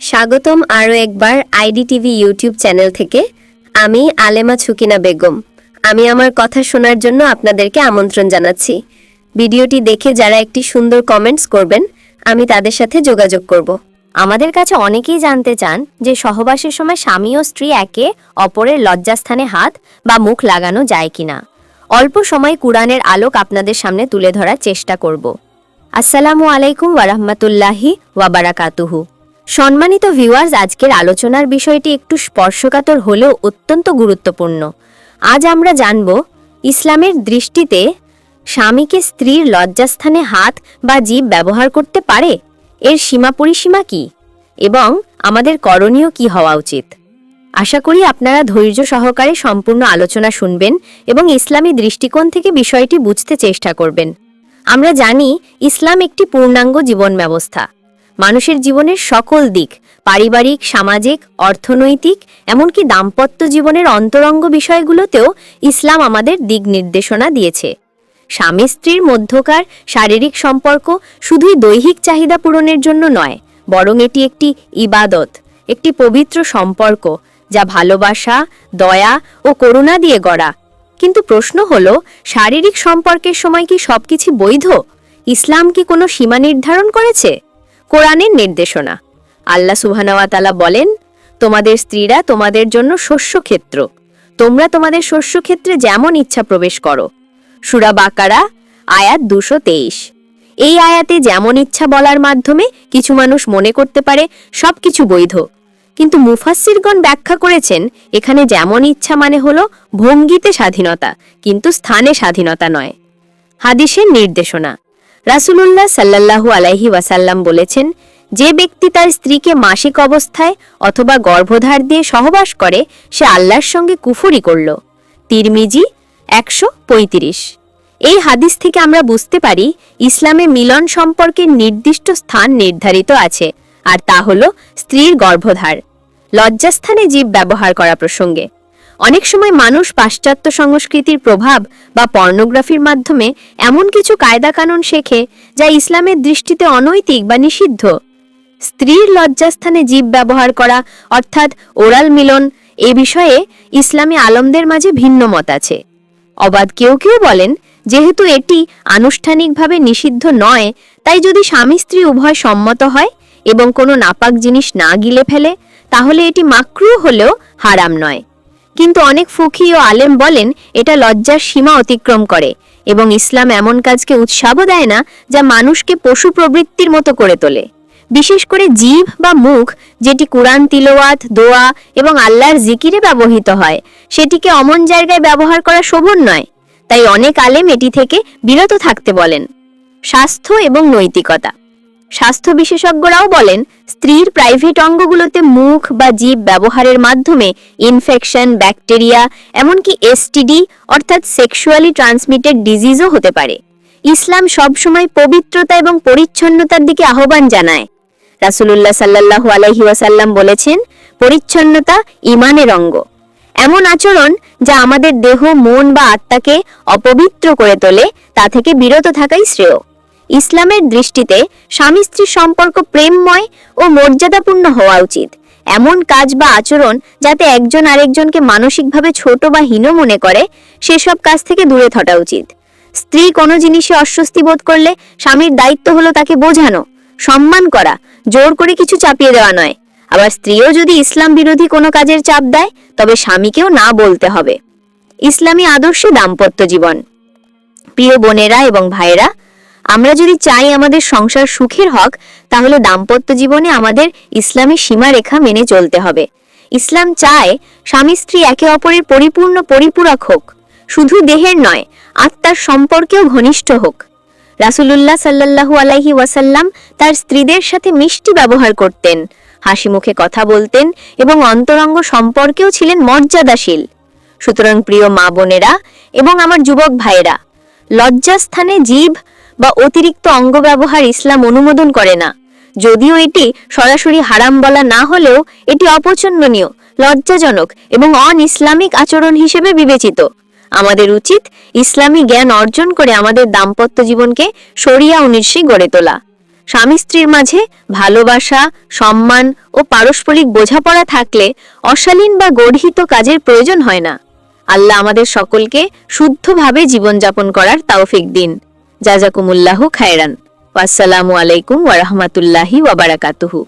স্বাগতম আরও একবার আইডি টিভি ইউটিউব চ্যানেল থেকে। আমি আলেমা ছুকিনা বেগম। আমি আমার কথা শোনার জন্য আপনাদেরকে আমন্ত্রণ জানাচ্ছি। ভিডিওটি দেখে যারা একটি সুন্দর কমেন্টস করবেন, আমি তাদের সাথে যোগাযোগ করব। আমাদের কাছে অনেকেই জানতে চান যে সহবাসের সময় স্বামী ও স্ত্রী একে অপরের লজ্জাস্থানে হাত বা মুখ লাগানো যায় কিনা। অল্প সময় কুরআনের আলোক আপনাদের সামনে তুলে ধরার চেষ্টা করব। আসসালামু আলাইকুম ওয়ারাহমাতুল্লাহি ওয়াবারাকাতুহু সম্মানিত ভিউয়ার্স আজকের আলোচনার বিষয়টি একটু স্পর্শকাতর হলেও অত্যন্ত গুরুত্বপূর্ণ। আজ আমরা জানব ইসলামের দৃষ্টিতে স্বামীকে স্ত্রীর লজ্জাস্থানে হাত বা জীব ব্যবহার করতে পারে? এর সীমা পরিসীমা কি? এবং আমাদের করণীয় কি হওয়া উচিত? আশা করি আপনারা ধৈর্য সহকারে সম্পূর্ণ আলোচনা শুনবেন এবং ইসলামী দৃষ্টিকোণ থেকে বিষয়টি বুঝতে চেষ্টা করবেন। আমরা জানি, ইসলাম একটি পূর্ণাঙ্গ জীবন ব্যবস্থা। মানুষের জীবনের সকল দিক, পারিবারিক, সামাজিক, অর্থনৈতিক, এমনকি দাম্পত্য জীবনের অন্তরঙ্গ বিষয়গুলোতেও ইসলাম আমাদের দিক নির্দেশনা দিয়েছে। স্বামী স্ত্রীর মধ্যকার শারীরিক সম্পর্ক শুধুই দৈহিক চাহিদা পূরণের জন্য নয়, বরং এটি একটি ইবাদত, একটি পবিত্র সম্পর্ক, যা ভালোবাসা, দয়া ও করুণা দিয়ে গড়া। কিন্তু প্রশ্ন হল, শারীরিক সম্পর্কের সময় কি সবকিছু বৈধ? ইসলাম কি কোনো সীমা নির্ধারণ করেছে? কোরআনের নির্দেশনা। আল্লাহ সুবহানাওয়াতালা বলেন, তোমাদের স্ত্রীরা তোমাদের জন্য শস্যক্ষেত্র। তোমরা তোমাদের শস্যক্ষেত্রে যেমন ইচ্ছা প্রবেশ করো। সুরা বাকারা, আয়াত দুশো তেইশ। এই আয়াতে যেমন ইচ্ছা বলার মাধ্যমে কিছু মানুষ মনে করতে পারে সবকিছু বৈধ। কিন্তু মুফাসসিরগণ ব্যাখ্যা করেছেন, এখানে যেমন ইচ্ছা মানে হলো ভঙ্গিতে স্বাধীনতা, কিন্তু স্থানে স্বাধীনতা নয়। হাদিসের নির্দেশনা। রাসূলুল্লাহ সাল্লাল্লাহু আলাইহি ওয়াসাল্লাম বলেছেন, যে ব্যক্তি তার স্ত্রীকে মাসিক অবস্থায় অথবা গর্ভধার দিয়ে সহবাস করে, সে আল্লাহর সঙ্গে কুফুরি করল। তিরমিজি একশো পঁয়ত্রিশ। এই হাদিস থেকে আমরা বুঝতে পারি, ইসলামে মিলন সম্পর্কে নির্দিষ্ট স্থান নির্ধারিত আছে, আর তা হল স্ত্রীর গর্ভধার। লজ্জাস্থানে জীব ব্যবহার করা প্রসঙ্গে। অনেক সময় মানুষ পাশ্চাত্য সংস্কৃতির প্রভাব বা পর্নোগ্রাফির মাধ্যমে এমন কিছু কায়দা কানুন শেখে যা ইসলামের দৃষ্টিতে অনৈতিক বা নিষিদ্ধ। স্ত্রীর লজ্জাস্থানে জীব ব্যবহার করা, অর্থাৎ ওরাল মিলন, এ বিষয়ে ইসলামী আলমদের মাঝে ভিন্ন মত আছে। অবাধ কেউ কেউ বলেন, যেহেতু এটি আনুষ্ঠানিকভাবে নিষিদ্ধ নয়, তাই যদি স্বামী স্ত্রী উভয় সম্মত হয় এবং কোনো নাপাক জিনিস না গিলে ফেলে, তাহলে এটি মাকরু হলেও হারাম নয়। কিন্তু অনেক ফুকি ও আলেম বলেন, এটা লজ্জার সীমা অতিক্রম করে এবং ইসলাম এমন কাজকে উৎসাহ দেয় না যা মানুষকে পশু প্রবৃত্তির মতো করে তোলে। বিশেষ করে জিভ বা মুখ, যেটি কোরআন তিলোয়াত দোয়া এবং আল্লাহর জিকিরে ব্যবহৃত হয়, সেটিকে অমন জায়গায় ব্যবহার করা শোভন নয়। তাই অনেক আলেম এটি থেকে বিরত থাকতে বলেন। স্বাস্থ্য এবং নৈতিকতা। স্বাস্থ্য বিশেষজ্ঞরাও বলেন, স্ত্রীর প্রাইভেট অঙ্গগুলোতে মুখ বা জীব ব্যবহারের মাধ্যমে ইনফেকশন ব্যাকটেরিয়া এমনকি এসটিডি অর্থাৎ সেক্সুয়ালি ট্রান্সমিটেড ডিজিজও হতে পারে। ইসলাম সবসময় পবিত্রতা এবং পরিচ্ছন্নতার দিকে আহ্বান জানায়। রাসূলুল্লাহ আলাইহি ওয়াসাল্লাম বলেছেন, পরিচ্ছন্নতা ইমানের অঙ্গ। এমন আচরণ যা আমাদের দেহ, মন বা আত্মাকে অপবিত্র করে তোলে, তা থেকে বিরত থাকাই শ্রেয়। ইসলামের দৃষ্টিতে স্বামী স্ত্রীর সম্পর্ক প্রেমময় ও মর্যাদাপূর্ণ হওয়া উচিত। এমন কাজ বা আচরণ যাতে একজন আরেকজনকে মানসিকভাবে ছোট বা হীন মনে করে, সেসব কাজ থেকে দূরে থাকা উচিত। স্ত্রী কোনো জিনিসে অস্বস্তি বোধ করলে স্বামীর দায়িত্ব হলো তাকে বোঝানো, সম্মান করা, জোর করে কিছু চাপিয়ে দেওয়া নয়। আবার স্ত্রীও যদি ইসলাম বিরোধী কোনো কাজের চাপ দেয়, তবে স্বামীকেও না বলতে হবে। ইসলামী আদর্শে দাম্পত্য জীবন। প্রিয় বোনেরা এবং ভাইরা আমরা যদি চাই আমাদের সংসার সুখের হক, তাহলে দাম্পত্য জীবনে আমাদের ইসলামী সীমারেখা মেনে চলতে হবে। ইসলাম চায় স্বামী স্ত্রী একে অপরের পরিপূর্ণ পরিপূরক হোক, শুধু দেহের নয়, আত্মার সম্পর্কেও ঘনিষ্ঠ হোক। রাসূলুল্লাহ সাল্লাল্লাহু আলাইহি ওয়াসাল্লাম তার স্ত্রীদের সাথে মিষ্টি ব্যবহার করতেন, হাসি মুখে কথা বলতেন এবং অন্তরঙ্গ সম্পর্কেও ছিলেন মর্যাদাশীল। সুতরাং প্রিয় মা বোনেরা এবং আমার যুবক ভাইয়েরা, লজ্জাস্থানে জীব বা অতিরিক্ত অঙ্গ ব্যবহার ইসলাম অনুমোদন করে না। যদিও এটি সরাসরি হারাম বলা না হলেও এটি অপছন্দনীয়, লজ্জাজনক এবং অন ইসলামিক আচরণ হিসেবে বিবেচিত। আমাদের উচিত ইসলামী জ্ঞান অর্জন করে আমাদের দাম্পত্য জীবনকে সরিয়া উনিশে গড়ে তোলা। স্বামী স্ত্রীর মাঝে ভালোবাসা, সম্মান ও পারস্পরিক বোঝাপড়া থাকলে অশালীন বা গর্হিত কাজের প্রয়োজন হয় না। আল্লাহ আমাদের সকলকে শুদ্ধভাবে জীবনযাপন করার তাওফিক দিন। জাজাকুমুল্লাহ খায়রান। আসসালামু আলাইকুম ওয়া বারাকাতুহু।